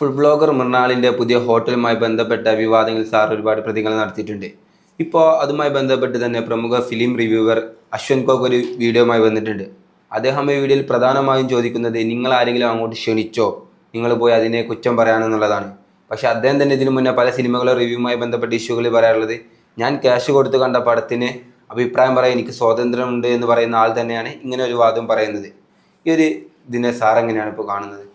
Food blogger മൃണാളിന്റെ പുതിയ ഹോട്ടലുമായി ബന്ധപ്പെട്ട വിവാദങ്ങളിൽ sir ഒരുപാട് പ്രതികരണം നടത്തിയിട്ടുണ്ട്. ഇപ്പോൾ അതുമായി ബന്ധപ്പെട്ട് തന്നെ പ്രമുഖ ഫിലിം റിവ്യൂവർ അശ്വൻ കോക്ക് ഒരു വീഡിയോയുമായി വന്നിട്ടുണ്ട്. അദ്ദേഹം ഈ വീഡിയോയിൽ പ്രധാനമായും ചോദിക്കുന്നത് നിങ്ങൾ ആരെങ്കിലും അങ്ങോട്ട് ക്ഷണിച്ചോ? നിങ്ങൾ പോയി അതിനെ കുറ്റം പറയാനെന്നുള്ളതാണ് പക്ഷേ അദ്ദേഹം തന്നെ ഇതിനു മുന്നേ പല സിനിമകളെ റിവ്യൂമായി ബന്ധപ്പെട്ട ഇഷ്യൂകളിൽ പറയാറുള്ളത് ഞാൻ ക്യാഷ് കൊടുത്ത് കണ്ട പടത്തിന് അഭിപ്രായം പറയാൻ എനിക്ക് സ്വാതന്ത്ര്യമുണ്ട് എന്ന് പറയുന്ന ആൾ തന്നെയാണ് ഇങ്ങനെ ഒരു വാദം പറയുന്നത്. ഈ ഒരു ഇതിനെ സാർ എങ്ങനെയാണ് ഇപ്പോൾ കാണുന്നത്?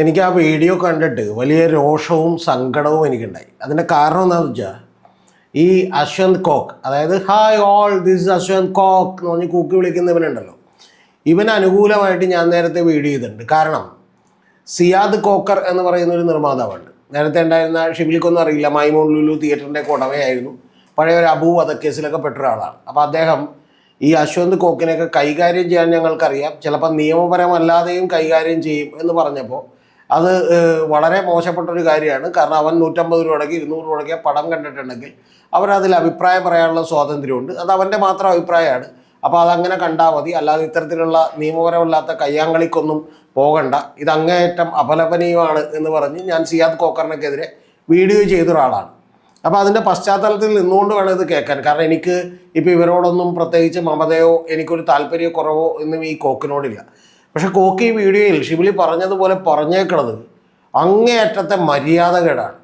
എനിക്ക് ആ വീഡിയോ കണ്ടിട്ട് വലിയ രോഷവും സങ്കടവും എനിക്കുണ്ടായി. അതിന്റെ കാരണം എന്താണെന്ന് വെച്ചാൽ ഈ അശ്വന്ത് കോക്ക് അതായത് hi all this Ashwanth Kok എന്ന് പറഞ്ഞ് കൂക്കി വിളിക്കുന്ന ഇവനുണ്ടല്ലോ. ഇവന് അനുകൂലമായിട്ട് ഞാൻ നേരത്തെ വീഡിയോ ചെയ്തിട്ടുണ്ട്. കാരണം സിയാദ് കോക്കർ എന്ന് പറയുന്ന ഒരു നിർമ്മാതാവുണ്ട്. നേരത്തെ ഉണ്ടായിരുന്ന ഷിബിലിക്കൊന്നും അറിയില്ല. മൈമോൺ ലുലു തിയേറ്ററിന്റെ ഉടമയായിരുന്നു. പഴയ ഒരു അബു വധക്കേസിലൊക്കെ പെട്ട ഒരാളാണ്. അപ്പോൾ അദ്ദേഹം ഈ അശ്വന്ത് കോക്കിനെയൊക്കെ കൈകാര്യം ചെയ്യാൻ ഞങ്ങൾക്കറിയാം. ചിലപ്പോൾ നിയമപരമല്ലാതെയും കൈകാര്യം ചെയ്യും എന്ന് പറഞ്ഞപ്പോൾ അത് വളരെ മോശപ്പെട്ട ഒരു കാര്യമാണ്. കാരണം അവൻ നൂറ്റമ്പത് രൂപയ്ക്ക് ഇരുന്നൂറ് രൂപയ്ക്ക് പടം കണ്ടിട്ടുണ്ടെങ്കിൽ അവരതിൽ അഭിപ്രായം പറയാനുള്ള സ്വാതന്ത്ര്യമുണ്ട്. അത് അവന്റെ മാത്രം അഭിപ്രായമാണ്. അപ്പോൾ അതങ്ങനെ കണ്ടാൽ മതി. അല്ലാതെ ഇത്തരത്തിലുള്ള നിയമപരമല്ലാത്ത കയ്യാങ്കളിക്കൊന്നും പോകണ്ട. ഇത് അങ്ങേയറ്റം അപലപനീയമാണ് എന്ന് പറഞ്ഞ് ഞാൻ സിയാദ് കോക്കറിനൊക്കെതിരെ വീഡിയോ ചെയ്ത ഒരാളാണ് അപ്പോൾ അതിന്റെ പശ്ചാത്തലത്തിൽ നിന്നുകൊണ്ട് വേണം ഇത് കേൾക്കാൻ. കാരണം എനിക്ക് ഇപ്പോൾ ഇവരോടൊന്നും പ്രത്യേകിച്ച് മമതയോ എനിക്കൊരു താല്പര്യക്കുറവോ എന്നും ഈ കോക്കിനോടില്ല. പക്ഷെ കോക്ക് ഈ വീഡിയോയിൽ ഷിബിലി പറഞ്ഞതുപോലെ പറഞ്ഞേക്കണത് അങ്ങേയറ്റത്തെ മര്യാദകേടാണ്.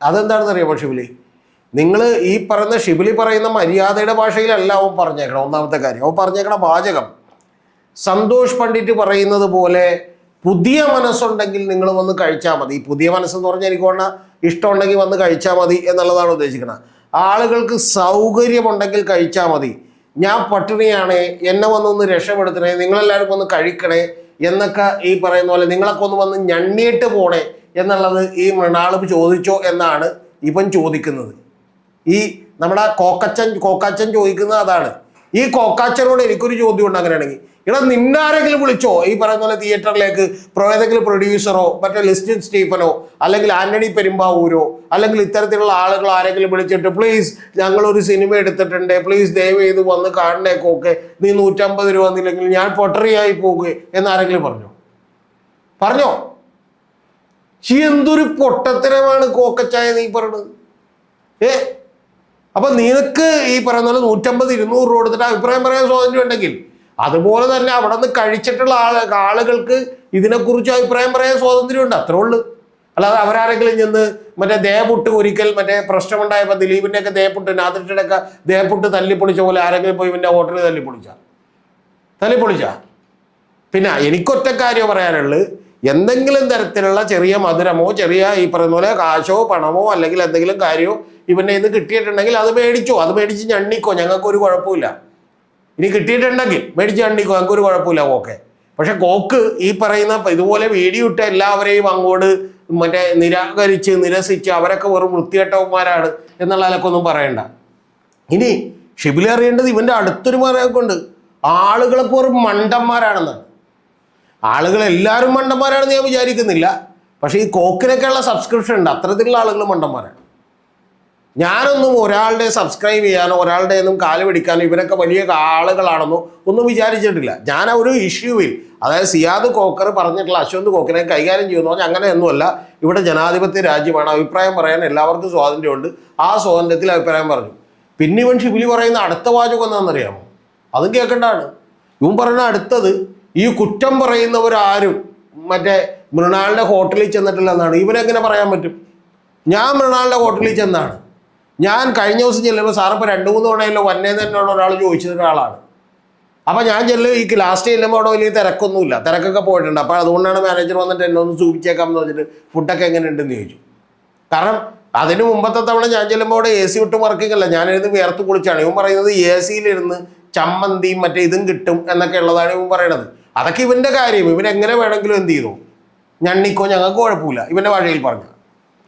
അതെന്താണെന്ന് അറിയാമോ ഷിബിലി നിങ്ങൾ ഈ പറയുന്ന ഷിബിലി പറയുന്ന മര്യാദയുടെ ഭാഷയിലല്ല അവൻ പറഞ്ഞേക്കണം ഒന്നാമത്തെ കാര്യം. അവൻ പറഞ്ഞേക്കണ വാചകം സന്തോഷ് പണ്ഡിറ്റ് പറയുന്നത് പോലെ പുതിയ മനസ്സുണ്ടെങ്കിൽ നിങ്ങൾ വന്ന് കഴിച്ചാൽ മതി. പുതിയ മനസ്സെന്ന് പറഞ്ഞാൽ എനിക്ക് വേണ്ട ഇഷ്ടമുണ്ടെങ്കിൽ വന്ന് കഴിച്ചാൽ മതി എന്നുള്ളതാണ് ഉദ്ദേശിക്കുന്നത് ആളുകൾക്ക് സൗകര്യമുണ്ടെങ്കിൽ കഴിച്ചാൽ മതി. ഞാൻ പട്ടിണിയാണ് എന്നെ വന്നൊന്ന് രക്ഷപ്പെടുത്തണേ നിങ്ങളെല്ലാവർക്കും ഒന്ന് കഴിക്കണേ എന്നൊക്കെ ഈ പറയുന്ന പോലെ നിങ്ങളൊക്കെ ഒന്ന് വന്ന് ഞണ്ണിയിട്ട് പോണേ എന്നുള്ളത് ഈ മൃണാളിപ്പ് ചോദിച്ചോ എന്നാണ് ഇവൻ ചോദിക്കുന്നത്. ഈ നമ്മുടെ കോക്കച്ചൻ കോക്കാച്ചൻ ചോദിക്കുന്നത് അതാണ്. ഈ കോക്കാച്ചറോട് എനിക്കൊരു ചോദ്യം ഉണ്ട് അങ്ങനെയാണെങ്കിൽ. ഇവിടെ നിന്നാരെങ്കിലും വിളിച്ചോ? ഈ പറയുന്ന പോലെ തിയേറ്ററിലേക്ക് ഏതെങ്കിലും പ്രൊഡ്യൂസറോ മറ്റേ ലിസ്റ്റിൻ സ്റ്റീഫനോ അല്ലെങ്കിൽ ആന്റണി പെരുമ്പാവൂരോ അല്ലെങ്കിൽ ഇത്തരത്തിലുള്ള ആളുകൾ ആരെങ്കിലും വിളിച്ചിട്ട് പ്ലീസ് ഞങ്ങളൊരു സിനിമ എടുത്തിട്ടുണ്ട്. പ്ലീസ് ദയവ് ചെയ്ത് വന്ന് കാണണേക്കൊക്കെ. നീ നൂറ്റമ്പത് രൂപ വന്നില്ലെങ്കിൽ ഞാൻ പൊട്ടറിയായി പോകുക. എന്നാരെങ്കിലും പറഞ്ഞോ? പറഞ്ഞോ? ഈ എന്തൊരു പൊട്ടത്തരമാണ് കോക്കച്ചായ നീ പറഞ്ഞത് ഏ? അപ്പൊ നിനക്ക് ഈ പറയുന്ന പോലെ നൂറ്റമ്പത് ഇരുന്നൂറ് രൂപ കൊടുത്തിട്ട് അഭിപ്രായം പറയാൻ സ്വാതന്ത്ര്യം ഉണ്ടെങ്കിൽ അതുപോലെ തന്നെ അവിടെ നിന്ന് കഴിച്ചിട്ടുള്ള ആൾ ആളുകൾക്ക് ഇതിനെക്കുറിച്ച് അഭിപ്രായം പറയാൻ സ്വാതന്ത്ര്യമുണ്ട് അത്രേ ഉള്ളൂ. അല്ലാതെ അവരാരെങ്കിലും ചെന്ന് മറ്റേ ദേഹപുട്ട് ഒരിക്കൽ മറ്റേ പ്രശ്നമുണ്ടായപ്പോൾ ദിലീപിന്റെ ഒക്കെ ദേഹപുട്ട് നാദിന്റെ ഒക്കെ ദേഹപുട്ട് തല്ലിപ്പൊളിച്ച പോലെ ആരെങ്കിലും പോയി ഇവന്റെ ഹോട്ടലിൽ തല്ലിപ്പൊളിച്ച? തല്ലിപ്പൊളിച്ച? പിന്നെ എനിക്കൊറ്റ കാര്യം പറയാനുള്ളത് എന്തെങ്കിലും തരത്തിലുള്ള ചെറിയ മധുരമോ ചെറിയ ഈ പറയുന്ന പോലെ കാശോ പണമോ അല്ലെങ്കിൽ എന്തെങ്കിലും കാര്യമോ ഇവന്റെ ഇന്ന് കിട്ടിയിട്ടുണ്ടെങ്കിൽ അത് മേടിച്ചോ. അത് മേടിച്ച് ഞണ്ണിക്കോ. ഞങ്ങൾക്ക് ഒരു കുഴപ്പമില്ല. ഇനി കിട്ടിയിട്ടുണ്ടെങ്കിൽ മേടിച്ച് ഞണ്ണിക്കോ. ഞങ്ങൾക്ക് ഒരു കുഴപ്പമില്ല ഓക്കെ പക്ഷെ കോക്ക് ഈ പറയുന്ന ഇതുപോലെ വീഡിയോ ഇട്ട എല്ലാവരെയും അങ്ങോട്ട് മറ്റേ നിരാകരിച്ച് നിരസിച്ച് അവരൊക്കെ വെറും വൃത്തികെട്ടവന്മാരാണ് എന്നുള്ള അലക്കൊന്നും പറയണ്ട. ഇനി ഷിബിലി അറിയേണ്ടത് ഇവന്റെ അടുത്തൊരു മറയൊക്കെ ഉണ്ട്. ആളുകളൊക്കെ വെറും മണ്ടന്മാരാണെന്നാണ് ആളുകൾ എല്ലാവരും മണ്ടന്മാരാണെന്ന് ഞാൻ വിചാരിക്കുന്നില്ല. പക്ഷേ ഈ കോക്കിനൊക്കെയുള്ള സബ്സ്ക്രിപ്ഷൻ ഉണ്ട്. അത്തരത്തിലുള്ള ആളുകൾ മണ്ടന്മാരാണ്. ഞാനൊന്നും ഒരാളുടെ സബ്സ്ക്രൈബ് ചെയ്യാനോ ഒരാളുടെ ഒന്നും കാൽ പിടിക്കാനോ ഇവരൊക്കെ വലിയ ആളുകളാണെന്നോ ഒന്നും വിചാരിച്ചിട്ടില്ല. ഞാൻ ആ ഒരു ഇഷ്യൂവിൽ അതായത് സിയാദ് കോക്കർ പറഞ്ഞിട്ടുള്ള അശ്വന്ത് കോക്കിനെ കൈകാര്യം ചെയ്യുന്നു പറഞ്ഞാൽ അങ്ങനെയൊന്നുമല്ല. ഇവിടെ ജനാധിപത്യ രാജ്യമാണ്. അഭിപ്രായം പറയാൻ എല്ലാവർക്കും സ്വാതന്ത്ര്യമുണ്ട്. ആ സ്വാതന്ത്ര്യത്തിൽ അഭിപ്രായം പറഞ്ഞു. പിന്നെ ഇവൻ ഷിബിലി പറയുന്ന അടുത്ത വാചകം എന്താണെന്നറിയാമോ? അതും കേൾക്കേണ്ടതാണ്. ഇവൻ പറയുന്ന അടുത്തത് ഈ കുറ്റം പറയുന്നവരാരും മറ്റേ മൃണാളിന്റെ ഹോട്ടലിൽ ചെന്നിട്ടില്ല എന്നാണ്. ഇവനെങ്ങനെ പറയാൻ പറ്റും? ഞാൻ മൃണാളിന്റെ ഹോട്ടലിൽ ചെന്നാണ്. ഞാൻ കഴിഞ്ഞ ദിവസം ചെല്ലുമ്പോൾ സാറിപ്പോൾ രണ്ട് മൂന്ന് തവണയല്ലോ വന്നേ തന്നെയുള്ള ഒരാൾ ചോദിച്ചത് ഒരാളാണ്. അപ്പോൾ ഞാൻ ചെല്ലും ഈ ലാസ്റ്റ് ചെല്ലുമ്പോൾ അവിടെ വലിയ തിരക്കൊന്നുമില്ല. തിരക്കൊക്കെ പോയിട്ടുണ്ട്. അപ്പോൾ അതുകൊണ്ടാണ് മാനേജർ വന്നിട്ട് എന്നെ ഒന്ന് സൂക്ഷിച്ചേക്കാം എന്ന് വെച്ചിട്ട് ഫുഡൊക്കെ എങ്ങനെ ഉണ്ടെന്ന് ചോദിച്ചു. കാരണം അതിന് മുമ്പത്തെ തവണ ഞാൻ ചെല്ലുമ്പോൾ അവിടെ എ സി വിട്ട് വർക്കിംഗ് അല്ല. ഞാനിരുന്ന് വിയർത്ത് കുളിച്ചാണ്. ഇവൻ പറയുന്നത് എ സിയിലിരുന്ന് ചമ്മന്തിയും മറ്റേ ഇതും കിട്ടും എന്നൊക്കെ ഉള്ളതാണ് ഇവൻ പറയണത്. അതൊക്കെ ഇവന്റെ കാര്യം. ഇവൻ എങ്ങനെ വേണമെങ്കിലും എന്ത് ചെയ്തു? ഞണ്ണിക്കോ ഞങ്ങൾക്ക് കുഴപ്പമില്ല. ഇവന്റെ വഴിയിൽ പറഞ്ഞു.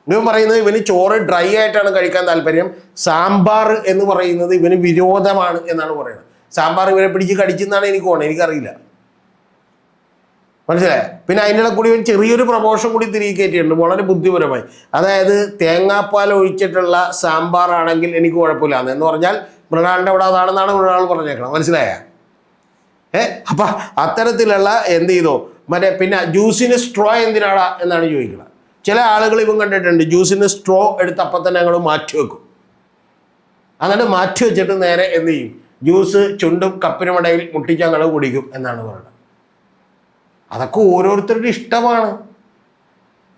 ഇവൻ പറയുന്നത് ഇവന് ചോറ് ഡ്രൈ ആയിട്ടാണ് കഴിക്കാൻ താല്പര്യം. സാമ്പാർ എന്ന് പറയുന്നത് ഇവന് വിരോധമാണ് എന്നാണ് പറയുന്നത്. സാമ്പാർ ഇവനെ പിടിച്ച് കടിച്ചെന്നാണ് എനിക്ക് തോന്നുന്നത്. എനിക്കറിയില്ല. മനസ്സിലായേ? പിന്നെ അതിന്റെ കൂടി ഒരു ചെറിയൊരു പ്രമോഷൻ കൂടി തിരികെ കയറ്റിയിട്ടുണ്ട്. വളരെ ബുദ്ധിപരമായി. അതായത് തേങ്ങാപ്പാൽ ഒഴിച്ചിട്ടുള്ള സാമ്പാർ ആണെങ്കിൽ എനിക്ക് കുഴപ്പമില്ല എന്ന് പറഞ്ഞാൽ മൃണാളിന്റെ അവിടെ അതാണെന്നാണ് മൃണാൾ പറഞ്ഞേക്കണം മനസ്സിലായ? ഏ? അപ്പൊ അത്തരത്തിലുള്ള എന്ത് ചെയ്തോ? മറ്റേ പിന്നെ ജ്യൂസിന് സ്ട്രോ എന്തിനാടാ എന്നാണ് ചോദിക്കുന്നത്. ചില ആളുകൾ ഇവൻ കണ്ടിട്ടുണ്ട് ജ്യൂസിന് സ്ട്രോ എടുത്ത് അപ്പം തന്നെ ഞങ്ങൾ മാറ്റി വെക്കും. എന്നിട്ട് മാറ്റി വെച്ചിട്ട് നേരെ എന്ത് ചെയ്യും? ജ്യൂസ് ചുണ്ടും കപ്പിനുമിടയിൽ മുട്ടിച്ച് ഞങ്ങൾ കുടിക്കും എന്നാണ് പറയുന്നത്. അതൊക്കെ ഓരോരുത്തരുടെ ഇഷ്ടമാണ്.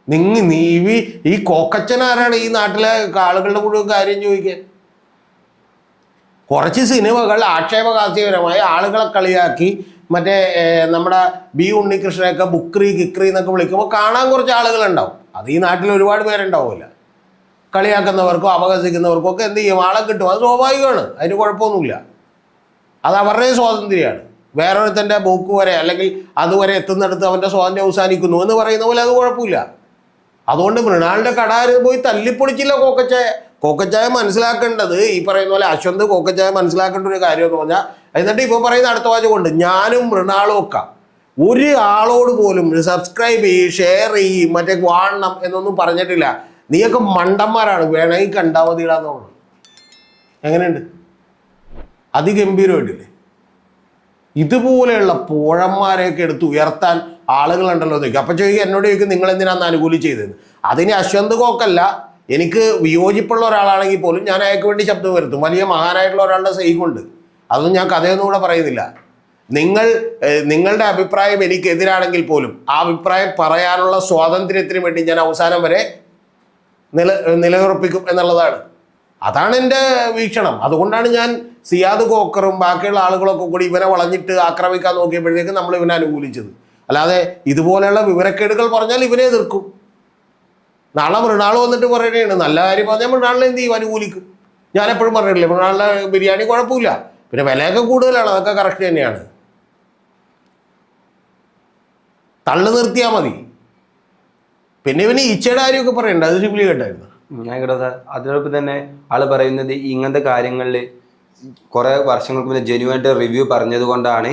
നിങ്ങ നീവി ഈ- കോക്കച്ചൻ ആരാണ് ഈ നാട്ടിലെ ആളുകളുടെ മുഴുവൻ കാര്യം ചോദിക്കാൻ? കുറച്ച് സിനിമകൾ ആക്ഷേപഹാസ്യപരമായി ആളുകളെ കളിയാക്കി മറ്റേ നമ്മുടെ ബി ഉണ്ണികൃഷ്ണനൊക്കെ ബുക്രി കിക്രി എന്നൊക്കെ വിളിക്കുമ്പോൾ കാണാൻ കുറച്ച് ആളുകളുണ്ടാവും. അത് ഈ നാട്ടിൽ ഒരുപാട് പേരുണ്ടാവില്ല. കളിയാക്കുന്നവർക്കും അപഹസിക്കുന്നവർക്കും ഒക്കെ എന്ത് ചെയ്യും? ആളെ കിട്ടും. അത് സ്വാഭാവികമാണ്. അതിന് കുഴപ്പമൊന്നുമില്ല. അത് അവരുടെ സ്വാതന്ത്ര്യമാണ്. വേറൊരുത്തന്റെ ബുക്ക് വരെ അല്ലെങ്കിൽ അതുവരെ എത്തുന്നിടത്ത് അവന്റെ സ്വാതന്ത്ര്യം അവസാനിക്കുന്നു എന്ന് പറയുന്ന പോലെ അത് കുഴപ്പമില്ല. അതുകൊണ്ട് മൃണാളിന്റെ കടാര് പോയി തല്ലിപ്പൊളിച്ചില്ല കോക്കച്ചായ കോക്കച്ചായ മനസ്സിലാക്കേണ്ടത് ഈ പറയുന്ന പോലെ അശ്വന്ത് കോക്കച്ചായ മനസ്സിലാക്കേണ്ട ഒരു കാര്യം എന്ന് പറഞ്ഞാൽ എന്നിട്ട് ഇപ്പോൾ പറയുന്ന അടുത്ത വാചകമുണ്ട് ഞാനും മൃണാളും ഒക്കെ ഒരു ആളോട് പോലും സബ്സ്ക്രൈബ് ചെയ്യ് ഷെയർ ചെയ്യ് മറ്റേ വാഴണം എന്നൊന്നും പറഞ്ഞിട്ടില്ല. നീയൊക്കെ മണ്ടന്മാരാണ്. വേണമെങ്കിൽ കണ്ടാവതിടാന്ന് പറഞ്ഞു എങ്ങനെയുണ്ട്? അതിഗംഭീരമായിട്ടില്ലേ? ഇതുപോലെയുള്ള പോഴന്മാരെയൊക്കെ എടുത്ത് ഉയർത്താൻ ആളുകളുണ്ടല്ലോ ചോദിക്കും. അപ്പം ചോദിക്കും എന്നോട് ചോദിക്കും നിങ്ങൾ എന്തിനാന്ന് അനുകൂലി ചെയ്തത്? അതിന് അശ്വന്ത് കോക്കല്ല എനിക്ക് വിയോജിപ്പുള്ള ഒരാളാണെങ്കിൽ പോലും ഞാൻ അയാൾക്ക് വേണ്ടി ശബ്ദം വരുത്തും വലിയ മഹാനായിട്ടുള്ള ഒരാളുടെ സഹിക്കുണ്ട് അതൊന്നും ഞാൻ കഥയൊന്നും കൂടെ പറയുന്നില്ല. നിങ്ങൾ നിങ്ങളുടെ അഭിപ്രായം എനിക്കെതിരാണെങ്കിൽ പോലും ആ അഭിപ്രായം പറയാനുള്ള സ്വാതന്ത്ര്യത്തിന് വേണ്ടി ഞാൻ അവസാനം വരെ നില നിലയുറപ്പിക്കും എന്നുള്ളതാണ്. അതാണ് എന്റെ വീക്ഷണം. അതുകൊണ്ടാണ് ഞാൻ സിയാദ് കോക്കറും ബാക്കിയുള്ള ആളുകളൊക്കെ കൂടി ഇവനെ വളഞ്ഞിട്ട് ആക്രമിക്കാൻ നോക്കിയപ്പോഴത്തേക്ക് നമ്മൾ ഇവനെ അനുകൂലിച്ചത്. അല്ലാതെ ഇതുപോലെയുള്ള വിവരക്കേടുകൾ പറഞ്ഞാൽ ഇവനെ എതിർക്കും. നാളെ മൃണാൾ വന്നിട്ട് പറയുകയാണ് നല്ല കാര്യം പറഞ്ഞാൽ മൃണാളിനെ എന്ത് ചെയ്യും? അനുകൂലിക്കും. ഞാൻ എപ്പോഴും പറഞ്ഞിട്ടില്ലേ മൃണാളിലെ ബിരിയാണി കുഴപ്പമില്ല. പിന്നെ വിലയൊക്കെ കൂടുതലാണ് അതൊക്കെ കറക്റ്റ് തന്നെയാണ്. തള്ളു നിർത്തിയാൽ മതി. പിന്നെ ഇവന് ഈച്ചയുടെ കാര്യമൊക്കെ പറയണ്ട അത് ശിബിലി കേട്ടായിരുന്നു. ഞാൻ കേട്ടോ അതിനോടൊപ്പം തന്നെ ആൾ പറയുന്നത് ഇങ്ങനത്തെ കാര്യങ്ങളിൽ കുറെ വർഷങ്ങൾക്ക് മുന്നേ ജെന്യുവായിട്ട് റിവ്യൂ പറഞ്ഞത് കൊണ്ടാണ്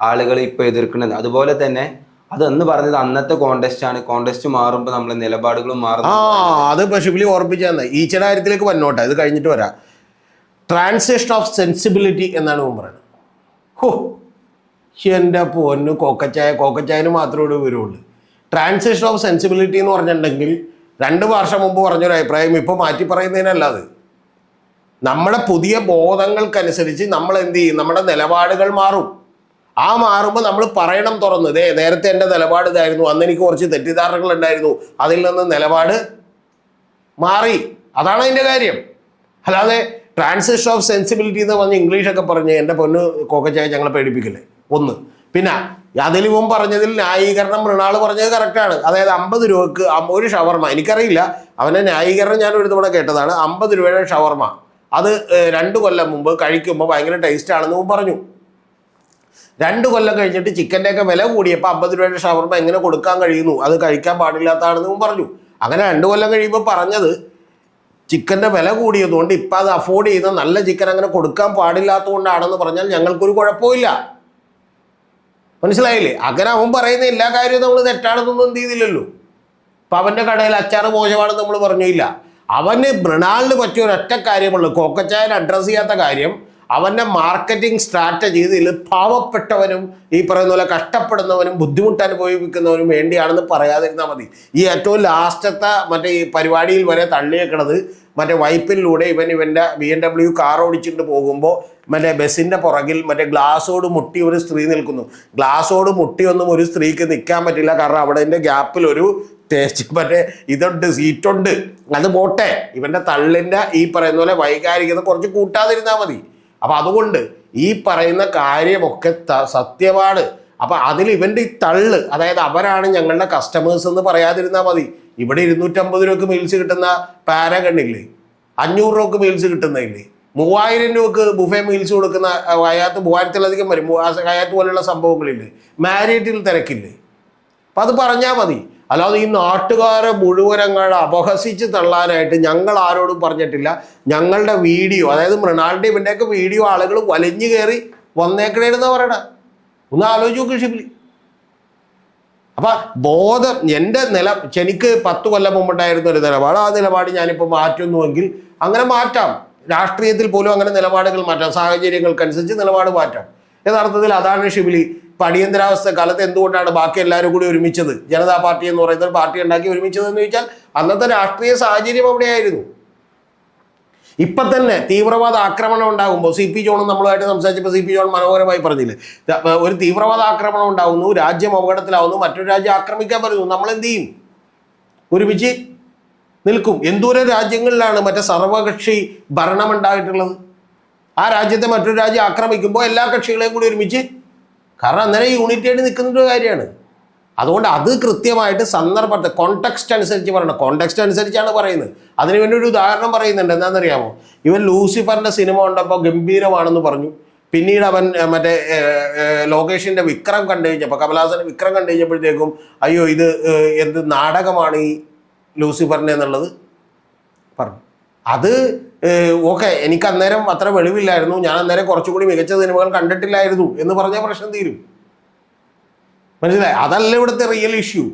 ആളുകൾ ഇപ്പൊ എതിർക്കുന്നത്. അതുപോലെ തന്നെ അത് അന്ന് പറഞ്ഞത് അന്നത്തെ കോണ്ടസ്റ്റ് ആണ്. കോണ്ടസ്റ്റ് മാറുമ്പോൾ നമ്മളെ നിലപാടുകളും മാറും ആ അത് ഇപ്പൊ ഓർപ്പിച്ചാന്ന് ഈച്ചയുടെ കാര്യത്തിലേക്ക് വന്നോട്ടെ ഇത് കഴിഞ്ഞിട്ട് വരാം. ട്രാൻസിഷൻ ഓഫ് സെൻസിബിലിറ്റി എന്നാണ് ഞാൻ പറയുന്നത്. ഹോ എന്റെ പൊന്നു കോക്കച്ചായ കോക്കച്ചായന് മാത്രമേ ഇവിടെ വരുള്ളൂ ട്രാൻസിഷൻ ഓഫ് സെൻസിബിലിറ്റി എന്ന് പറഞ്ഞിട്ടുണ്ടെങ്കിൽ രണ്ട് വർഷം മുമ്പ് പറഞ്ഞൊരു അഭിപ്രായം ഇപ്പോൾ മാറ്റി പറയുന്നതിനല്ല അത് നമ്മുടെ പുതിയ ബോധങ്ങൾക്കനുസരിച്ച് നമ്മൾ എന്ത് ചെയ്യും? നമ്മുടെ നിലപാടുകൾ മാറും. ആ മാറുമ്പോൾ നമ്മൾ പറയണം തുറന്ന്. ഇതേ നേരത്തെ എന്റെ നിലപാട് ഇതായിരുന്നു. അന്ന് എനിക്ക് കുറച്ച് തെറ്റിദ്ധാരണകൾ ഉണ്ടായിരുന്നു. അതിൽ നിന്ന് നിലപാട് മാറി. അതാണ് അതിന്റെ കാര്യം. അല്ലാതെ ട്രാൻസിഷൻ ഓഫ് സെൻസിബിലിറ്റി എന്ന് പറഞ്ഞ് ഇംഗ്ലീഷൊക്കെ പറഞ്ഞ് എന്റെ പൊന്ന് കോക്കച്ചായ ഞങ്ങളെ പേടിപ്പിക്കില്ലേ? ഒന്ന്. പിന്നെ അതിൽ മുമ്പ് പറഞ്ഞതിൽ ന്യായീകരണം മൃണാൾ പറഞ്ഞത് കറക്റ്റാണ് അതായത് അമ്പത് രൂപക്ക് ഒരു ഷവർമ. എനിക്കറിയില്ല. അവന്റെ ന്യായീകരണം ഞാൻ ഒരു തവണ കേട്ടതാണ്. അമ്പത് രൂപയുടെ ഷവർമ. അത് രണ്ട് കൊല്ലം മുമ്പ് കഴിക്കുമ്പോൾ ഭയങ്കര ടേസ്റ്റ് ആണെന്ന് പറഞ്ഞു. രണ്ട് കൊല്ലം കഴിഞ്ഞിട്ട് ചിക്കന്റെ ഒക്കെ വില കൂടിയപ്പോൾ അമ്പത് രൂപയുടെ ഷവർമ എങ്ങനെ കൊടുക്കാൻ കഴിയുന്നു? അത് കഴിക്കാൻ പാടില്ലാത്തതാണെന്ന് പറഞ്ഞു. അങ്ങനെ രണ്ട് കൊല്ലം കഴിയുമ്പോൾ പറഞ്ഞത് ചിക്കന്റെ വില കൂടിയതുകൊണ്ട് ഇപ്പം അത് അഫോർഡ് ചെയ്യുന്ന നല്ല ചിക്കൻ അങ്ങനെ കൊടുക്കാൻ പാടില്ലാത്തതുകൊണ്ടാണെന്ന് പറഞ്ഞാൽ ഞങ്ങൾക്കൊരു കുഴപ്പമില്ല മനസ്സിലായില്ലേ? അങ്ങനെ അവൻ പറയുന്ന എല്ലാ കാര്യവും നമ്മൾ തെറ്റാണെന്നൊന്നും എന്ത് ചെയ്തില്ലല്ലോ. അപ്പം അവന്റെ കടയിൽ അച്ചാറ് മോശമാണെന്ന് നമ്മൾ പറഞ്ഞില്ല. അവന് മൃണാളിന് പറ്റിയ ഒരൊറ്റ കാര്യമുള്ളൂ. കോക്കച്ചായൻ അഡ്രസ്സ് ചെയ്യാത്ത കാര്യം അവന്റെ മാർക്കറ്റിംഗ് സ്ട്രാറ്റജിയിൽ പാവപ്പെട്ടവനും ഈ പറയുന്ന പോലെ കഷ്ടപ്പെടുന്നവനും ബുദ്ധിമുട്ട് അനുഭവിക്കുന്നവനും വേണ്ടിയാണെന്ന് പറയാതിരുന്നാൽ മതി. ഈ ഏറ്റവും ലാസ്റ്റത്തെ മറ്റേ ഈ പരിപാടിയിൽ വരെ തള്ളിയേക്കണത് മറ്റേ വൈപ്പിലൂടെ ഇവൻ ഇവന്റെ ബി എം ഡബ്ല്യു കാർ ഓടിച്ചിട്ട് പോകുമ്പോൾ മറ്റേ ബസ്സിന്റെ പുറകിൽ മറ്റേ ഗ്ലാസ്സോട് മുട്ടി ഒരു സ്ത്രീ നിൽക്കുന്നു. ഗ്ലാസ്സോട് മുട്ടിയൊന്നും ഒരു സ്ത്രീക്ക് നിൽക്കാൻ പറ്റില്ല. കാരണം അവിടെ എന്റെ ഗ്യാപ്പിൽ ഒരു ടേസ്റ്റ് മറ്റേ ഇതുണ്ട് സീറ്റുണ്ട്. അത് പോട്ടെ. ഇവന്റെ തള്ളിന്റെ ഈ പറയുന്ന പോലെ വൈകാരികത കുറച്ച് കൂട്ടാതിരുന്നാൽ മതി. അപ്പം അതുകൊണ്ട് ഈ പറയുന്ന കാര്യമൊക്കെ സത്യമാണ് അപ്പം അതിൽ ഇവന്റെ ഈ തള്ള് അതായത് അവരാണ് ഞങ്ങളുടെ കസ്റ്റമേഴ്സ് എന്ന് പറയാതിരുന്നാൽ മതി. ഇവിടെ ഇരുന്നൂറ്റമ്പത് രൂപക്ക് മീൽസ് കിട്ടുന്ന പാരഗണില്ലേ അഞ്ഞൂറ് രൂപക്ക് മീൽസ് കിട്ടുന്നില്ലേ മൂവായിരം രൂപക്ക് ബുഫേ മീൽസ് കൊടുക്കുന്ന അയാത്ത് മൂവായിരത്തിലധികം വരും. അയാത്ത് പോലെയുള്ള സംഭവങ്ങളില്ലേ? മാരിയറ്റിൽ തിരക്കില്ലേ? അപ്പം അത് പറഞ്ഞാൽ മതി. അല്ലാതെ ഈ നാട്ടുകാരെ മുഴുവനങ്ങൾ അപഹസിച്ച് തള്ളാനായിട്ട് ഞങ്ങൾ ആരോടും പറഞ്ഞിട്ടില്ല. ഞങ്ങളുടെ വീഡിയോ അതായത് മൃണാളിന്റെ ഇവന്റെയൊക്കെ വീഡിയോ ആളുകൾ വലിഞ്ഞു കയറി വന്നേക്കണേന്ന് പറയണ. ഒന്ന് ആലോചിച്ച് നോക്ക് അപ്പൊ ബോധം എന്റെ നില എനിക്ക് പത്ത് കൊല്ലം മുമ്പുണ്ടായിരുന്ന ഒരു നിലപാട്. ആ നിലപാട് ഞാനിപ്പോൾ മാറ്റുന്നുവെങ്കിൽ അങ്ങനെ മാറ്റാം. രാഷ്ട്രീയത്തിൽ പോലും അങ്ങനെ നിലപാടുകൾ മാറ്റാം. സാഹചര്യങ്ങൾക്കനുസരിച്ച് നിലപാട് മാറ്റാം. യഥാർത്ഥത്തിൽ അതാണ് ഷിബിലി. പടിയന്തരാവസ്ഥ കാലത്ത് എന്തുകൊണ്ടാണ് ബാക്കി എല്ലാവരും കൂടി ഒരുമിച്ചത്? ജനതാ പാർട്ടി എന്ന് പറയുന്ന പാർട്ടി ഉണ്ടാക്കി ഒരുമിച്ചത് എന്ന് ചോദിച്ചാൽ അന്നത്തെ രാഷ്ട്രീയ സാഹചര്യം അവിടെയായിരുന്നു. ഇപ്പൊ തന്നെ തീവ്രവാദ ആക്രമണം ഉണ്ടാകുമ്പോൾ സി പി ജോണും നമ്മളുമായിട്ട് സംസാരിച്ചപ്പോൾ സി പി ജോൺ മനോഹരമായി പറഞ്ഞില്ലേ ഒരു തീവ്രവാദ ആക്രമണം ഉണ്ടാകുന്നു രാജ്യം അപകടത്തിലാവുന്നു മറ്റൊരു രാജ്യം ആക്രമിക്കാൻ പറയുന്നു നമ്മൾ എന്ത് ചെയ്യും? ഒരുമിച്ച് നിൽക്കും. എന്തോരം രാജ്യങ്ങളിലാണ് മറ്റേ സർവകക്ഷി ഭരണം ഉണ്ടായിട്ടുള്ളത് ആ രാജ്യത്തെ മറ്റൊരു രാജ്യം ആക്രമിക്കുമ്പോൾ എല്ലാ കക്ഷികളെയും കൂടി ഒരുമിച്ച്. കാരണം അന്നേരം നിൽക്കുന്ന ഒരു കാര്യമാണ്. അതുകൊണ്ട് അത് കൃത്യമായിട്ട് സന്ദർഭത്തെ കോണ്ടെക്സ്റ്റ് അനുസരിച്ച് പറയണം. കോണ്ടെക്സ്റ്റ് അനുസരിച്ചാണ് പറയുന്നത്. അതിന് വേണ്ടി ഒരു ഉദാഹരണം പറയുന്നുണ്ട്. എന്താണെന്നറിയാമോ? ഇവൻ ലൂസിഫറിന്റെ സിനിമ ഉണ്ടപ്പോൾ ഗംഭീരമാണെന്ന് പറഞ്ഞു. പിന്നീട് അവൻ മറ്റേ ഏർ, വിക്രം കണ്ടു കഴിഞ്ഞപ്പോൾ കമലഹാസന്റെ വിക്രം കണ്ടു കഴിഞ്ഞപ്പോഴത്തേക്കും അയ്യോ ഇത് എന്ത് നാടകമാണ് ഈ ലൂസിഫറിന്റെ എന്നുള്ളത്? പറഞ്ഞു. അത് ഓക്കെ എനിക്ക് അന്നേരം അത്ര വെളിവില്ലായിരുന്നു. ഞാൻ അന്നേരം കുറച്ചുകൂടി മികച്ച സിനിമകൾ കണ്ടിട്ടില്ലായിരുന്നു എന്ന് പറഞ്ഞാൽ പ്രശ്നം തീരും. മനസ്സിലായി? അതല്ല ഇവിടുത്തെ റിയൽ ഇഷ്യൂ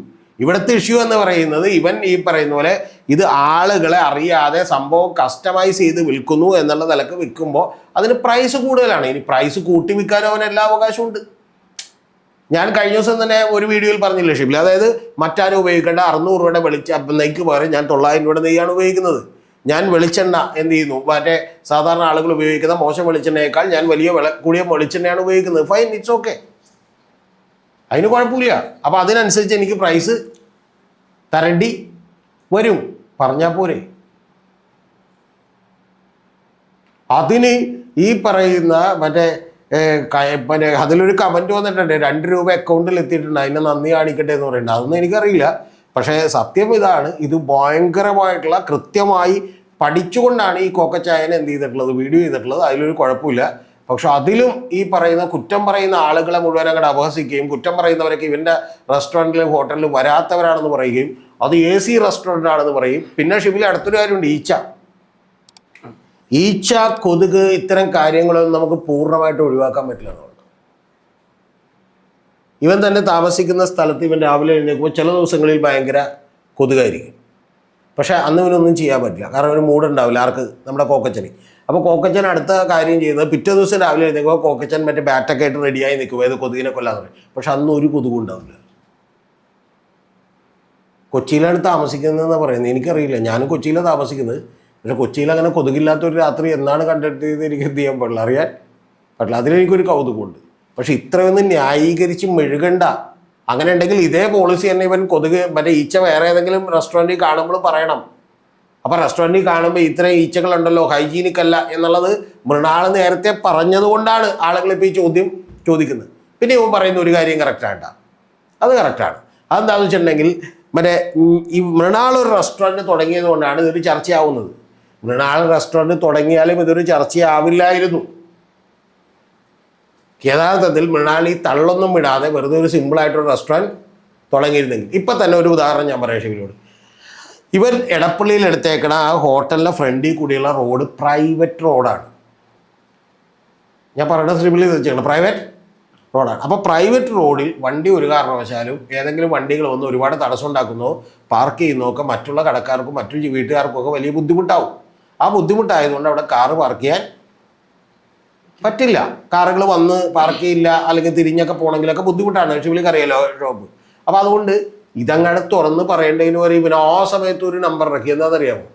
ഇവിടുത്തെ ഇഷ്യൂ എന്ന് പറയുന്നത് ഇവൻ ഈ പറയുന്ന പോലെ ഇത് ആളുകളെ അറിയാതെ സംഭവം കസ്റ്റമൈസ് ചെയ്ത് വിൽക്കുന്നു എന്നുള്ള നിലയ്ക്ക് വിൽക്കുമ്പോൾ അതിന് പ്രൈസ് കൂടുതലാണ്. ഇനി പ്രൈസ് കൂട്ടി വിൽക്കാനും അവന് എല്ലാ അവകാശവും ഉണ്ട്. ഞാൻ കഴിഞ്ഞ ദിവസം തന്നെ ഒരു വീഡിയോയിൽ പറഞ്ഞില്ലേ ഷിബിൽ അതായത് മറ്റാരും ഉപയോഗിക്കേണ്ട അറുന്നൂറ് രൂപയുടെ വെളിച്ച നെയ്ക്ക് പകരം ഞാൻ തൊള്ളായിരം രൂപയുടെ നെയ്യാണ് ഉപയോഗിക്കുന്നത്. ഞാൻ വെളിച്ചെണ്ണ എന്ത് ചെയ്യുന്നു? മറ്റേ സാധാരണ ആളുകൾ ഉപയോഗിക്കുന്ന മോശം വെളിച്ചെണ്ണയേക്കാൾ ഞാൻ വലിയ വെള കൂടിയ വെളിച്ചെണ്ണയാണ് ഉപയോഗിക്കുന്നത്. ഫൈൻ ഇറ്റ്സ് ഓക്കെ അതിന് കുഴപ്പമില്ല. അപ്പം അതിനനുസരിച്ച് എനിക്ക് പ്രൈസ് തരണ്ടി വരും. പറഞ്ഞാൽ പോരെ. അതിന് ഈ പറയുന്ന മറ്റേ മറ്റേ അതിലൊരു കമന്റ് വന്നിട്ടുണ്ട്. രണ്ട് രൂപ അക്കൗണ്ടിൽ എത്തിയിട്ടുണ്ട്. അതിനെ നന്ദി കാണിക്കട്ടെ എന്ന് പറയുന്നുണ്ട്. അതൊന്നും എനിക്കറിയില്ല. പക്ഷേ സത്യം ഇതാണ് ഇത് ഭയങ്കരമായിട്ടുള്ള കൃത്യമായി പഠിച്ചുകൊണ്ടാണ് ഈ കോക്കച്ചായനെ എന്ത് ചെയ്തിട്ടുള്ളത് വീഡിയോ ചെയ്തിട്ടുള്ളത്. അതിലൊരു കുഴപ്പമില്ല. പക്ഷെ അതിലും ഈ പറയുന്ന കുറ്റം പറയുന്ന ആളുകളെ മുഴുവൻ അങ്ങോട്ട് അപഹസിക്കുകയും കുറ്റം പറയുന്നവരൊക്കെ ഇവന്റെ റെസ്റ്റോറന്റിലും ഹോട്ടലിലും വരാത്തവരാണെന്ന് പറയുകയും അത് എ സി റെസ്റ്റോറന്റ് ആണെന്ന് പറയും പിന്നെ ഷിബിലെ അടുത്തൊരു കാര്യമുണ്ട് ഈച്ച. ഈച്ച കൊതുക് ഇത്തരം കാര്യങ്ങളൊന്നും നമുക്ക് പൂർണമായിട്ട് ഒഴിവാക്കാൻ പറ്റില്ല. ഇവൻ തന്നെ താമസിക്കുന്ന സ്ഥലത്ത് ഇവൻ രാവിലെ എഴുന്നേൽക്കുമ്പോൾ ചില ദിവസങ്ങളിൽ ഭയങ്കര കൊതുകായിരിക്കും. പക്ഷേ അന്ന് ഇവനൊന്നും ചെയ്യാൻ പറ്റില്ല. കാരണം ഒരു മൂടുണ്ടാവില്ല ആർക്ക്? നമ്മുടെ കോക്കച്ചന്. അപ്പോൾ കോക്കച്ചൻ അടുത്ത കാര്യം ചെയ്യുന്നത് പിറ്റേ ദിവസം രാവിലെ എഴുന്നേൽക്കുമ്പോൾ കോക്കച്ചൻ മറ്റേ ബാറ്റൊക്കെ ആയിട്ട് റെഡിയായി നിൽക്കും ഏത് കൊതുകിനെ കൊല്ലാന്ന് പറയും പക്ഷെ അന്ന് ഒരു കൊതുകും ഉണ്ടാവില്ല. കൊച്ചിയിലാണ് താമസിക്കുന്നതെന്ന് പറയുന്നത്. എനിക്കറിയില്ല. ഞാനും കൊച്ചിയിലാണ് താമസിക്കുന്നത്. പക്ഷെ കൊച്ചിയിൽ അങ്ങനെ കൊതുകില്ലാത്തൊരു രാത്രി എന്നാണ് കണ്ടിട്ട് എനിക്ക് എന്ത് ചെയ്യാൻ പാടില്ല. അറിയാൻ പറ്റില്ല. അതിലെനിക്കൊരു കൗതുകമുണ്ട്. പക്ഷെ ഇത്രയൊന്നും ന്യായീകരിച്ച് മെഴുകണ്ട. അങ്ങനെ ഉണ്ടെങ്കിൽ ഇതേ പോളിസി തന്നെ ഇവൻ കൊതുക് മറ്റേ ഈച്ച വേറെ ഏതെങ്കിലും റെസ്റ്റോറന്റിൽ കാണുമ്പോൾ പറയണം. അപ്പം റെസ്റ്റോറന്റിൽ കാണുമ്പോൾ ഇത്രയും ഈച്ചകളുണ്ടല്ലോ ഹൈജീനിക് അല്ല എന്നുള്ളത് മൃണാൾ നേരത്തെ പറഞ്ഞതുകൊണ്ടാണ് ആളുകൾ ഇപ്പോൾ ഈ ചോദ്യം ചോദിക്കുന്നത്. പിന്നെ ഇവൻ പറയുന്ന ഒരു കാര്യം കറക്റ്റായിട്ടാ അത് കറക്റ്റാണ് അതെന്താണെന്ന് വെച്ചിട്ടുണ്ടെങ്കിൽ മറ്റേ ഈ മൃണാൾ ഒരു റെസ്റ്റോറന്റ് തുടങ്ങിയത് കൊണ്ടാണ് ഇതൊരു ചർച്ചയാവുന്നത്. മൃണാൾ റെസ്റ്റോറന്റ് തുടങ്ങിയാലും ഇതൊരു ചർച്ചയാവില്ലായിരുന്നു. യഥാർത്ഥത്തിൽ മൃണാളി തള്ളൊന്നും വിടാതെ വെറുതെ ഒരു സിമ്പിളായിട്ടൊരു റെസ്റ്റോറന്റ് തുടങ്ങിയിരുന്നെങ്കിൽ. ഇപ്പം തന്നെ ഒരു ഉദാഹരണം ഞാൻ പറയാം ഷിവിനോട് ഇവർ എടപ്പള്ളിയിൽ എടുത്തേക്കണ ആ ഹോട്ടലിന്റെ ഫ്രണ്ടിൽ കൂടിയുള്ള റോഡ് പ്രൈവറ്റ് റോഡാണ് ഞാൻ പറയുന്നത് ശ്രീപിള്ളി വെച്ചേക്കണം പ്രൈവറ്റ് റോഡാണ് അപ്പോൾ പ്രൈവറ്റ് റോഡിൽ വണ്ടി ഒരു കാരണവശാലും ഏതെങ്കിലും വണ്ടികൾ വന്ന് ഒരുപാട് തടസ്സം ഉണ്ടാക്കുന്നോ പാർക്ക് ചെയ്യുന്നോ ഒക്കെ മറ്റുള്ള കടക്കാർക്കും മറ്റു വീട്ടുകാർക്കും ഒക്കെ വലിയ ബുദ്ധിമുട്ടാവും. ആ ബുദ്ധിമുട്ടായതുകൊണ്ട് അവിടെ കാറ് പാർക്ക് ചെയ്യാൻ പറ്റില്ല. കാറുകൾ വന്ന് പാർക്ക് ചെയ്യില്ല അല്ലെങ്കിൽ തിരിഞ്ഞൊക്കെ പോകണമെങ്കിലൊക്കെ ബുദ്ധിമുട്ടാണ്. ഷിവിളിക്ക് അറിയാലോ ഷോപ്പ്. അപ്പോൾ അതുകൊണ്ട് ഇതങ്ങനെ തുറന്ന് പറയേണ്ടതിന് വരെ പിന്നെ ആ സമയത്ത് ഒരു നമ്പർ ഇറക്കി. എന്താണെന്നറിയാമോ?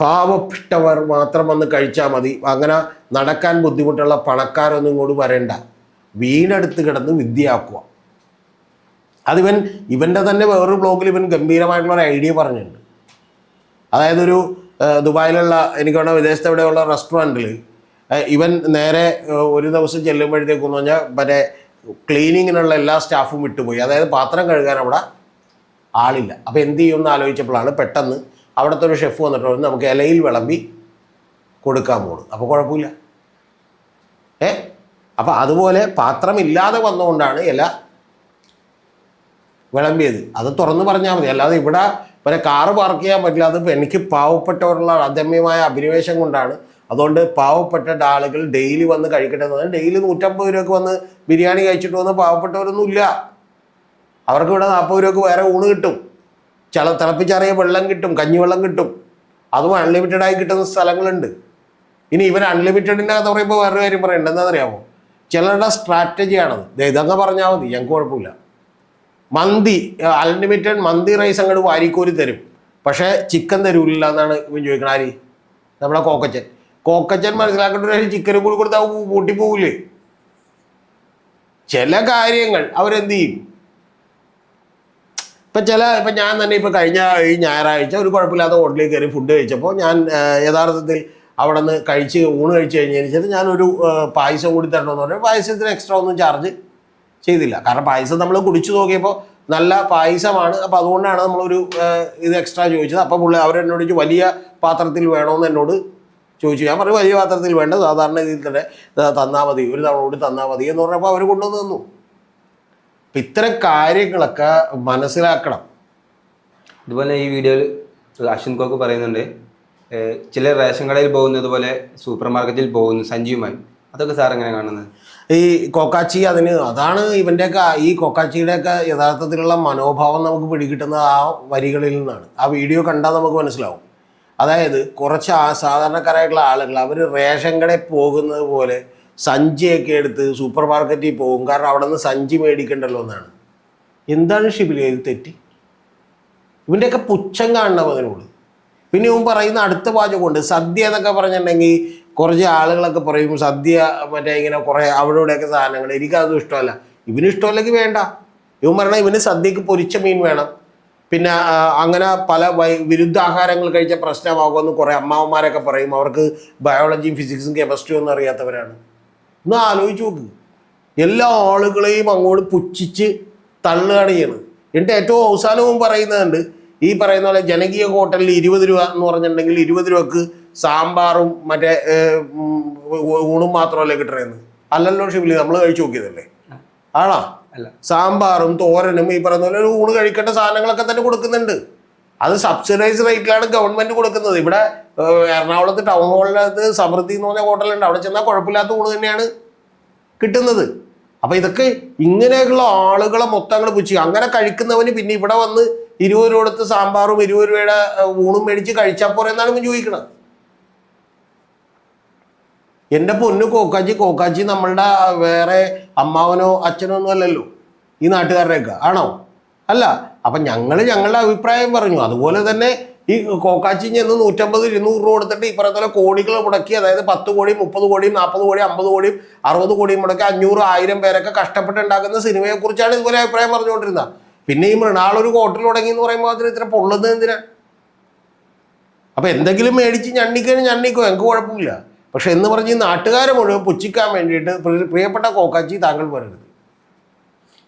പാവപ്പെട്ടവർ മാത്രം വന്ന് കഴിച്ചാൽ മതി. അങ്ങനെ നടക്കാൻ ബുദ്ധിമുട്ടുള്ള പണക്കാരൊന്നും ഇങ്ങോട്ട് വരേണ്ട. വീണെടുത്ത് കിടന്ന് വിദ്യയാക്കുക. അതിവൻ ഇവന്റെ തന്നെ വേറൊരു ബ്ലോഗിൽ ഇവൻ ഗംഭീരമായിട്ടുള്ള ഒരു ഐഡിയ പറഞ്ഞിട്ടുണ്ട്. അതായത് ഒരു ദുബായിലുള്ള എനിക്ക് വേണ്ട വിദേശത്ത് എവിടെയുള്ള റെസ്റ്റോറന്റിൽ ഇവൻ നേരെ ഒരു ദിവസം ചെല്ലുമ്പോഴത്തേക്കെന്ന് പറഞ്ഞാൽ മറ്റേ ക്ലീനിങ്ങിനുള്ള എല്ലാ സ്റ്റാഫും വിട്ടുപോയി. അതായത് പാത്രം കഴുകാൻ അവിടെ ആളില്ല. അപ്പോൾ എന്ത് ചെയ്യുമെന്ന് ആലോചിച്ചപ്പോഴാണ് പെട്ടെന്ന് അവിടുത്തെ ഒരു ഷെഫ് വന്നിട്ട് നമുക്ക് ഇലയിൽ വിളമ്പി കൊടുക്കാൻ പോകണം അപ്പോൾ കുഴപ്പമില്ല. ഏ? അപ്പോൾ അതുപോലെ പാത്രമില്ലാതെ വന്നുകൊണ്ടാണ് ഇല വിളമ്പിയത്. അത് തുറന്നു പറഞ്ഞാൽ മതി. അല്ലാതെ ഇവിടെ പിന്നെ കാറ് പാർക്ക് ചെയ്യാൻ പറ്റില്ല. അത് എനിക്ക് പാവപ്പെട്ടവരുള്ള അദമ്യമായ അഭിനിവേശം കൊണ്ടാണ് അതുകൊണ്ട് പാവപ്പെട്ട ആളുകൾ ഡെയിലി വന്ന് കഴിക്കട്ടെ എന്ന് ഡെയിലി നൂറ്റമ്പത് രൂപയ്ക്ക് വന്ന് ബിരിയാണി കഴിച്ചിട്ട് വന്ന് പാവപ്പെട്ടവരൊന്നും ഇല്ല അവർക്ക് ഇവിടെ നാൽപ്പത് രൂപയ്ക്ക് വേറെ ഊണ് കിട്ടും. ചില തിളപ്പിച്ചറിയ വെള്ളം കിട്ടും കഞ്ഞിവെള്ളം കിട്ടും. അതും അൺലിമിറ്റഡ് ആയി കിട്ടുന്ന സ്ഥലങ്ങളുണ്ട്. ഇനി ഇവർ അൺലിമിറ്റഡിന്റെ കഥ പറയുമ്പോൾ വേറൊരു കാര്യം പറയണ്ട എന്താണെന്നറിയാമോ? ചിലരുടെ സ്ട്രാറ്റജിയാണത് ഇതങ്ങ് പറഞ്ഞാൽ മതി. ഞങ്ങൾക്ക് കുഴപ്പമില്ല. മന്തി അൺലിമിറ്റഡ് മന്തി റൈസ് അങ്ങോട്ട് വാരിക്കോരി തരും. പക്ഷേ ചിക്കൻ തരൂല്ല എന്നാണ് ഇവൻ ചോദിക്കണ ആര്? നമ്മുടെ കോക്കച്ചൻ. കോക്കച്ചൻ മനസ്സിലാക്കേണ്ട ഒരു ചിക്കനും കൂടി കൊടുത്താൽ പൂട്ടിപ്പോവില്ലേ ചില കാര്യങ്ങൾ അവരെന്ത് ചെയ്യും? ഇപ്പം ചില ഇപ്പം ഞാൻ തന്നെ ഇപ്പം കഴിഞ്ഞ ഈ ഞായറാഴ്ച ഒരു കുഴപ്പമില്ലാത്ത ഹോട്ടലിൽ കയറി ഫുഡ് കഴിച്ചപ്പോൾ ഞാൻ യഥാർത്ഥത്തിൽ അവിടെ നിന്ന് കഴിച്ച് ഊണ് കഴിച്ച് കഴിഞ്ഞതിന് ശേഷം ഞാനൊരു പായസം കൂടി തരണമെന്ന് പറഞ്ഞു. പായസത്തിന് എക്സ്ട്രാ ഒന്നും ചാർജ് ചെയ്തില്ല. കാരണം പായസം നമ്മൾ കുടിച്ചു നോക്കിയപ്പോൾ നല്ല പായസമാണ്. അപ്പോൾ അതുകൊണ്ടാണ് നമ്മളൊരു ഇത് എക്സ്ട്രാ ചോദിച്ചത്. അപ്പോൾ പുള്ളി അവരെന്നോട് വലിയ പാത്രത്തിൽ വേണമെന്ന് എന്നോട് ചോദിച്ചു. ഞാൻ പറഞ്ഞു വലിയ പാത്രത്തിൽ വേണ്ട സാധാരണ രീതിയിൽ തന്നെ തന്നാൽ മതി ഒരു തവണ കൂടി തന്നാൽ മതി എന്ന് പറഞ്ഞപ്പോൾ അവർ കൊണ്ടുവന്ന് തന്നു. അപ്പം ഇത്തരം കാര്യങ്ങളൊക്കെ മനസ്സിലാക്കണം. ഇതുപോലെ ഈ വീഡിയോയിൽ അശ്വിൻ കോക്ക് പറയുന്നുണ്ട് ചില റേഷൻ കടയിൽ പോകുന്നത് പോലെ സൂപ്പർ മാർക്കറ്റിൽ പോകുന്നു സഞ്ജീവുമായി. അതൊക്കെ സാർ എങ്ങനെ കാണുന്നത്? ഈ കൊക്കാച്ചി അതിന് അതാണ് ഇവന്റെയൊക്കെ ഈ കൊക്കാച്ചിയുടെയൊക്കെ യഥാർത്ഥത്തിലുള്ള മനോഭാവം നമുക്ക് പിടികിട്ടുന്നത് ആ വരികളിൽ നിന്നാണ്. ആ വീഡിയോ കണ്ടാൽ നമുക്ക് മനസ്സിലാവും. അതായത് കുറച്ച് സാധാരണക്കാരായിട്ടുള്ള ആളുകൾ അവർ റേഷൻ കടയിൽ പോകുന്നത് പോലെ സഞ്ചിയൊക്കെ എടുത്ത് സൂപ്പർ മാർക്കറ്റിൽ പോകും. കാരണം അവിടെ നിന്ന് സഞ്ചി മേടിക്കണ്ടല്ലോ എന്നാണ്. എന്താണ് ഷിബിലി ഇത് തെറ്റി? ഇവന്റെയൊക്കെ പുച്ഛം കാണണം അതിനോട് പിന്നെ ഇവൻ പറയുന്ന അടുത്ത വാചകമുണ്ട്. സദ്യ എന്നൊക്കെ പറഞ്ഞിട്ടുണ്ടെങ്കിൽ കുറച്ച് ആളുകളൊക്കെ പറയും സദ്യ മറ്റേ ഇങ്ങനെ കുറേ അവിടെ ഇവിടെയൊക്കെ സാധനങ്ങൾ. എനിക്കതും ഇഷ്ടമല്ല. ഇവന് ഇഷ്ടമല്ലെങ്കിൽ വേണ്ട. ഇവൻ പറഞ്ഞാൽ ഇവന് സദ്യക്ക് പൊരിച്ച മീൻ വേണം. പിന്നെ അങ്ങനെ പല വിരുദ്ധാഹാരങ്ങൾ കഴിച്ച പ്രശ്നമാകുമെന്ന് കുറേ അമ്മാവന്മാരൊക്കെ പറയും. അവർക്ക് ബയോളജിയും ഫിസിക്സും കെമിസ്ട്രിയും ഒന്നും അറിയാത്തവരാണ്. ഒന്ന് ആലോചിച്ച് നോക്ക്. എല്ലാ ആളുകളെയും അങ്ങോട്ട് പുച്ഛിച്ച് തള്ളുകയാണ്. ചെയ്യുന്നത് എന്നിട്ട് ഏറ്റവും അവസാനവും പറയുന്നുണ്ട്. ഈ പറയുന്ന പോലെ ജനകീയ ഹോട്ടലിൽ ഇരുപത് രൂപ എന്ന് പറഞ്ഞിട്ടുണ്ടെങ്കിൽ ഇരുപത് രൂപക്ക് സാമ്പാറും മറ്റേ ഊണും മാത്രമല്ലേ കിട്ടണേന്ന്. അല്ലല്ലോ ഷിബിലി നമ്മൾ കഴിച്ചു നോക്കിയതല്ലേ? ആണോ? സാമ്പാറും തോരനും ഈ പറയുന്ന പോലെ ഒരു ഊണ് കഴിക്കേണ്ട സാധനങ്ങളൊക്കെ തന്നെ കൊടുക്കുന്നുണ്ട്. അത് സബ്സിഡൈസ് റേറ്റിലാണ് ഗവൺമെന്റ് കൊടുക്കുന്നത്. ഇവിടെ എറണാകുളത്ത് ടൗൺ ഹാളിനകത്ത് സമൃദ്ധി എന്ന് പറഞ്ഞ ഹോട്ടലുണ്ട്. അവിടെ ചെന്നാൽ കുഴപ്പമില്ലാത്ത ഊണ് തന്നെയാണ് കിട്ടുന്നത്. അപ്പൊ ഇതൊക്കെ ഇങ്ങനെയുള്ള ആളുകളെ മൊത്തം അങ്ങോട്ട് പുച്ഛി അങ്ങനെ കഴിക്കുന്നവന് പിന്നെ ഇവിടെ വന്ന് ഇരുപത് രൂപ കൊടുത്ത് സാമ്പാറും ഇരുപത് രൂപയുടെ ഊണും മേടിച്ച് കഴിച്ചാൽ പോരെ എന്നാണ് ഇവൻ ചോദിക്കണത്. എന്റെ പൊന്നു കോക്കാച്ചി കോക്കാച്ചി നമ്മളുടെ വേറെ അമ്മാവനോ അച്ഛനോ ഒന്നും അല്ലല്ലോ. ഈ നാട്ടുകാരുടെയൊക്കെ. ആണോ? അല്ല. അപ്പം ഞങ്ങൾ ഞങ്ങളുടെ അഭിപ്രായം പറഞ്ഞു. അതുപോലെ തന്നെ ഈ കോക്കാച്ചി ചെന്ന് നൂറ്റമ്പത് ഇരുന്നൂറ് രൂപ കൊടുത്തിട്ട് പോലെ കോടികൾ മുടക്കി അതായത് പത്ത് കോടിയും മുപ്പത് കോടിയും നാൽപ്പത് കോടിയും അമ്പത് കോടിയും അറുപത് കോടിയും മുടക്കി അഞ്ഞൂറ് ആയിരം പേരൊക്കെ കഷ്ടപ്പെട്ട് ഉണ്ടാക്കുന്ന സിനിമയെക്കുറിച്ചാണ് ഇതുപോലെ അഭിപ്രായം പറഞ്ഞുകൊണ്ടിരുന്നത്. പിന്നെ ഈ മൃണാൾ ഒരു ഹോട്ടൽ തുടങ്ങി എന്ന് പറയുമ്പോൾ അതിന് ഇത്ര പൊള്ളുന്നത് എന്തിനാ? അപ്പൊ എന്തെങ്കിലും മേടിച്ച് ഞണ്ണിക്കാൻ ഞണ്ണിക്കോ. എനിക്ക് കുഴപ്പമില്ല. പക്ഷെ എന്ന് പറഞ്ഞ് ഈ നാട്ടുകാരെ മുഴുവൻ പുച്ഛിക്കാൻ വേണ്ടിയിട്ട് പ്രിയപ്പെട്ട കോക്കാച്ചി താങ്കൾ പറയരുത്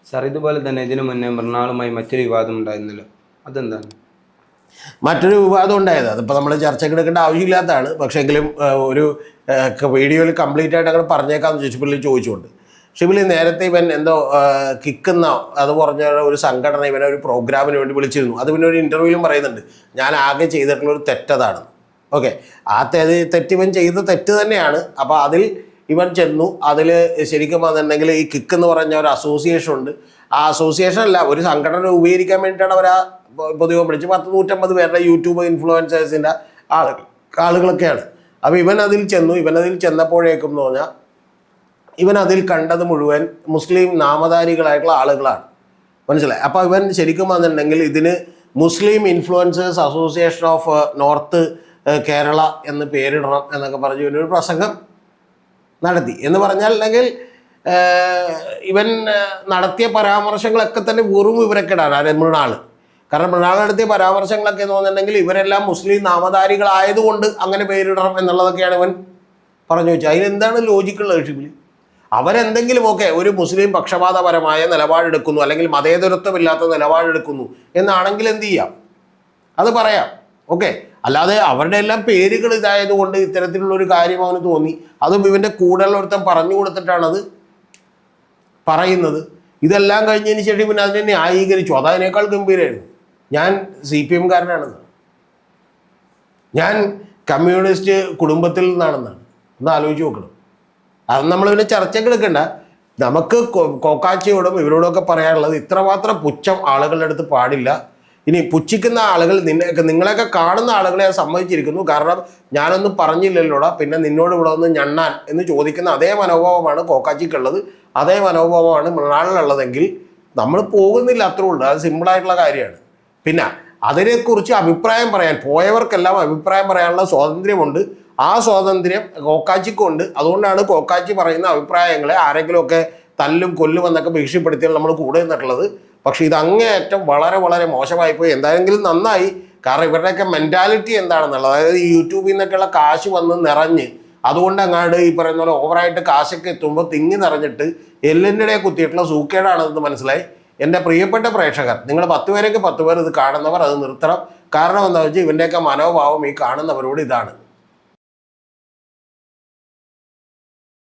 സാർ ഇതുപോലെ തന്നെ ഇതിനു മുന്നേ മൃണാളുമായി മറ്റൊരു വിവാദം ഉണ്ടായിരുന്നല്ലോ. അതെന്താണ്? മറ്റൊരു വിവാദം ഉണ്ടായത്. അതിപ്പോൾ നമ്മൾ ചർച്ചയ്ക്ക് എടുക്കേണ്ട ആവശ്യമില്ലാത്തതാണ് പക്ഷേങ്കിലും ഒരു വീഡിയോയിൽ കംപ്ലീറ്റ് ആയിട്ട് അങ്ങനെ പറഞ്ഞേക്കാന്ന് ചോദിച്ചു പുള്ളി ചോദിച്ചുകൊണ്ട്. ഷിബിലി നേരത്തെ ഇവൻ എന്തോ കിക്കുന്ന അത് പറഞ്ഞ ഒരു സംഘടന ഇവനെ ഒരു പ്രോഗ്രാമിന് വേണ്ടി വിളിച്ചിരുന്നു. അത് പിന്നെ ഒരു ഇന്റർവ്യൂവിലും പറയുന്നുണ്ട്. ഞാൻ ആകെ ചെയ്തിട്ടുള്ള ഒരു തെറ്റതാണ്. ഓക്കെ. ആ തെറ്റ് ഇവൻ ചെയ്ത തെറ്റ് തന്നെയാണ്. അപ്പോൾ അതിൽ ഇവൻ ചെന്നു. അതിൽ ശരിക്കും പറഞ്ഞിട്ടുണ്ടെങ്കിൽ ഈ കിക്ക് എന്ന് പറഞ്ഞ ഒരു അസോസിയേഷൻ ഉണ്ട്. ആ അസോസിയേഷൻ അല്ല ഒരു സംഘടന രൂപീകരിക്കാൻ വേണ്ടിയിട്ടാണ് അവർ ആ പൊതുവെ പിടിച്ച് പത്ത് നൂറ്റമ്പത് പേരുടെ യൂട്യൂബ് ഇൻഫ്ലുവൻസേഴ്സിന്റെ ആളുകൾ ആളുകളൊക്കെയാണ്. അപ്പോൾ ഇവൻ അതിൽ ചെന്നു. ഇവൻ അതിൽ ചെന്നപ്പോഴേക്കും എന്ന് പറഞ്ഞാൽ ഇവൻ അതിൽ കണ്ടത് മുഴുവൻ മുസ്ലിം നാമധാരികളായിട്ടുള്ള ആളുകളാണ്. മനസ്സിലായി? അപ്പോൾ ഇവൻ ശരിക്കും വന്നിട്ടുണ്ടെങ്കിൽ ഇതിന് Muslim influencers association of North Kerala എന്ന് പേരിടണം എന്നൊക്കെ പറഞ്ഞ് ഇവനൊരു പ്രസംഗം നടത്തി. എന്ന് പറഞ്ഞാൽ അല്ലെങ്കിൽ ഇവൻ നടത്തിയ പരാമർശങ്ങളൊക്കെ തന്നെ വെറും ഇവരൊക്കെയാണ് ആരെ മൃണാൾ കാരണം മൃണാൾ നടത്തിയ പരാമർശങ്ങളൊക്കെ എന്ന് പറഞ്ഞിട്ടുണ്ടെങ്കിൽ ഇവരെല്ലാം മുസ്ലിം നാമധാരികളായതുകൊണ്ട് അങ്ങനെ പേരിടണം എന്നുള്ളതൊക്കെയാണ് ഇവൻ പറഞ്ഞു വെച്ചത്. അതിനെന്താണ് ലോജിക്കുള്ള ഷിബിലി അവരെന്തെങ്കിലും ഒക്കെ ഒരു മുസ്ലിം പക്ഷപാതപരമായ നിലപാടെടുക്കുന്നു അല്ലെങ്കിൽ മതേതരത്വമില്ലാത്ത നിലപാടെടുക്കുന്നു എന്നാണെങ്കിൽ എന്ത് ചെയ്യാം? അത് പറയാം. ഓക്കെ? അല്ലാതെ അവരുടെ എല്ലാം പേരുകൾ ഇതായതുകൊണ്ട് ഇത്തരത്തിലുള്ള ഒരു കാര്യം അവന് തോന്നി അതും ഇവന്റെ കൂടെയുള്ള ഒരുത്തൻ പറഞ്ഞു കൊടുത്തിട്ടാണത് പറയുന്നത് ഇതെല്ലാം കഴിഞ്ഞതിന് ശേഷം പിന്നെ അതിനെ ന്യായീകരിച്ചു അതതിനേക്കാൾ ഗംഭീരമായിരുന്നു ഞാൻ സി പി എംകാരനാണെന്ന് ഞാൻ കമ്മ്യൂണിസ്റ്റ് കുടുംബത്തിൽ നിന്നാണെന്നാണ് ഒന്ന് ആലോചിച്ച് നോക്കണം അത് നമ്മൾ പിന്നെ ചർച്ചയ്ക്ക് എടുക്കണ്ട നമുക്ക് കോക്കാച്ചിയോടും ഇവരോടൊക്കെ പറയാനുള്ളത് ഇത്രമാത്രം പുച്ഛം ആളുകളുടെ അടുത്ത് പാടില്ല ഇനി പുച്ഛിക്കുന്ന ആളുകൾ നിന്നെ നിങ്ങളെയൊക്കെ കാണുന്ന ആളുകളെ ഞാൻ സമ്മതിച്ചിരിക്കുന്നു. കാരണം ഞാനൊന്നും പറഞ്ഞില്ലല്ലോടാ. പിന്നെ നിന്നോട് ഇവിടെ ഒന്ന് ഞണ്ണാൻ എന്ന് ചോദിക്കുന്ന അതേ മനോഭാവമാണ് കോക്കാച്ചിക്കുള്ളത്. അതേ മനോഭാവമാണ് മൃണാളിലുള്ളതെങ്കിൽ നമ്മൾ പോകുന്നില്ല അത്രേ ഉള്ളൂ. അത് സിമ്പിളായിട്ടുള്ള കാര്യമാണ്. പിന്നെ അതിനെക്കുറിച്ച് അഭിപ്രായം പറയാൻ പോയവർക്കെല്ലാം അഭിപ്രായം പറയാനുള്ള സ്വാതന്ത്ര്യമുണ്ട്. ആ സ്വാതന്ത്ര്യം കോക്കാച്ചിക്കുണ്ട്. അതുകൊണ്ടാണ് കോക്കാച്ചി പറയുന്ന അഭിപ്രായങ്ങളെ ആരെങ്കിലുമൊക്കെ തല്ലും കൊല്ലും എന്നൊക്കെ ഭീഷണിപ്പെടുത്തിയാൽ നമ്മൾ കൂടെ നിന്നിട്ടുള്ളത്. പക്ഷേ ഇത് അങ്ങേയറ്റം വളരെ വളരെ മോശമായി പോയി എന്തായെങ്കിലും നന്നായി. കാരണം ഇവരുടെയൊക്കെ മെന്റാലിറ്റി എന്താണെന്നുള്ളത്. അതായത് യൂട്യൂബിൽ നിന്നൊക്കെയുള്ള കാശ് വന്ന് നിറഞ്ഞ് അതുകൊണ്ട് അങ്ങാണ്ട് ഈ പറയുന്ന പോലെ ഓവറായിട്ട് കാശൊക്കെ എത്തുമ്പോൾ തിങ്ങി നിറഞ്ഞിട്ട് എല്ലിന്റെ കുത്തിയിട്ടുള്ള സൂക്കേടാണെന്ന് മനസ്സിലായി. എന്റെ പ്രിയപ്പെട്ട പ്രേക്ഷകർ നിങ്ങൾ പത്ത് പേരൊക്കെ പത്ത് പേർ ഇത് കാണുന്നവർ അത് നിർത്തണം. കാരണം എന്താ വെച്ചാൽ ഇവന്റെയൊക്കെ മനോഭാവം ഈ കാണുന്നവരോട് ഇതാണ്.